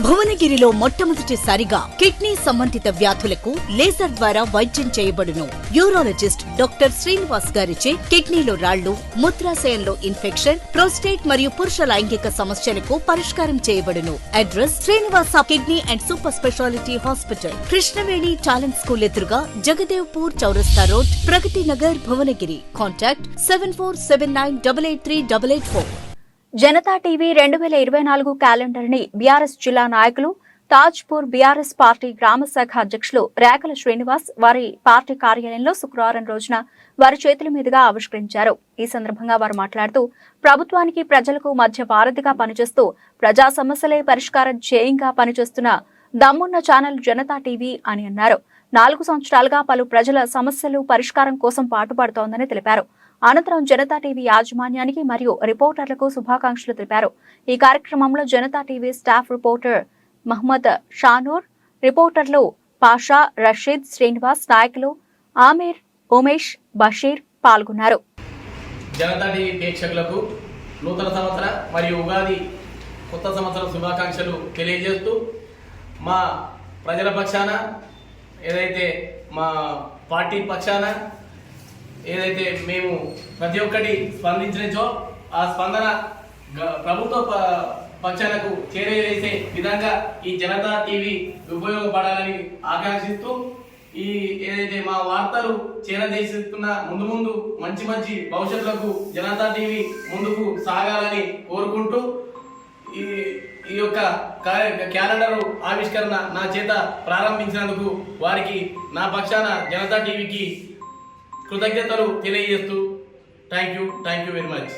భువనగిరిలో మొట్టమొదటిసారిగా కిడ్నీ సంబంధిత వ్యాధులకు లేజర్ ద్వారా వైద్యం చేయబడును. యూరాలజిస్ట్ డాక్టర్ శ్రీనివాస్ గారిచే కిడ్నీలో రాళ్ళు మూత్రాశయంలో ఇన్ఫెక్షన్ ప్రోస్టేట్ మరియు పురుష లైంగిక సమస్యలకు పరిష్కారం చేయబడును. Address Srinivasa kidney and super speciality hospital Krishnaveni talent school ఎదురుగా జగదేవ్పూర్ చౌరస్తా road Pragathi Nagar Bhuvanagiri. Contact seven four seven nine double eight three double eight four. Janata TV రెండు వేల ఇరవై నాలుగు క్యాలెండర్ని బీఆర్ఎస్ జిల్లా నాయకులు తాజ్పూర్ బీఆర్ఎస్ పార్టీ గ్రామ శాఖ అధ్యక్షులు రేఖల శ్రీనివాస్ వారి పార్టీ కార్యాలయంలో శుక్రవారం రోజున వారి చేతుల మీదుగా ఆవిష్కరించారు. ఈ సందర్భంగా వారు మాట్లాడుతూ ప్రభుత్వానికి ప్రజలకు మధ్య వారధిగా పనిచేస్తూ ప్రజా సమస్యలే పరిష్కారం చేయంగా పనిచేస్తున్న దమ్మున్న ఛానల్ జనతా టీవీ అని అన్నారు. నాలుగు సంవత్సరాలుగా పలు ప్రజల సమస్యలు పరిష్కారం కోసం పాటుపడుతోందని తెలిపారు. అనంతరం జనతా టీవీ యాజమాన్యానికి మరియు రిపోర్టర్లకు శుభాకాంక్షలు తెలిపారు. ఈ కార్యక్రమంలో Janata TV staff reporter Mohammed Shanoor రిపోర్టర్లు Pasha Rasheed Srinivas నాయకులు ఆమీర్ ఉమేష్ బషీర్ పాల్గొన్నారు. జనతా టీవీ ప్రేక్షకులకు నూతన సంవత్సర మరియు ఉగాది కొత్త సంవత్సరం శుభాకాంక్షలు తెలియజేస్తూ మా ప్రజల పక్షాన ఏదైతే మా పార్టీ పక్షాన ఏదైతే మేము ప్రతి ఒక్కటి స్పందించినచో ఆ స్పందన ప్రభుత్వ ప- పక్షాలకు చేరవేసే విధంగా ఈ జనతా టీవీ ఉపయోగపడాలని ఆకాంక్షిస్తూ ఈ ఏదైతే మా వార్తలు చేరదీస్తున్న ముందు ముందు మంచి మంచి భవిష్యత్తులకు జనతా టీవీ ముందుకు సాగాలని కోరుకుంటూ ఈ ఈ యొక్క క్యాలెండర్ ఆవిష్కరణ నా చేత ప్రారంభించినందుకు వారికి నా పక్షాన జనతా టీవీకి కృతజ్ఞతలు తెలియజేస్తూ thank you thank you very much.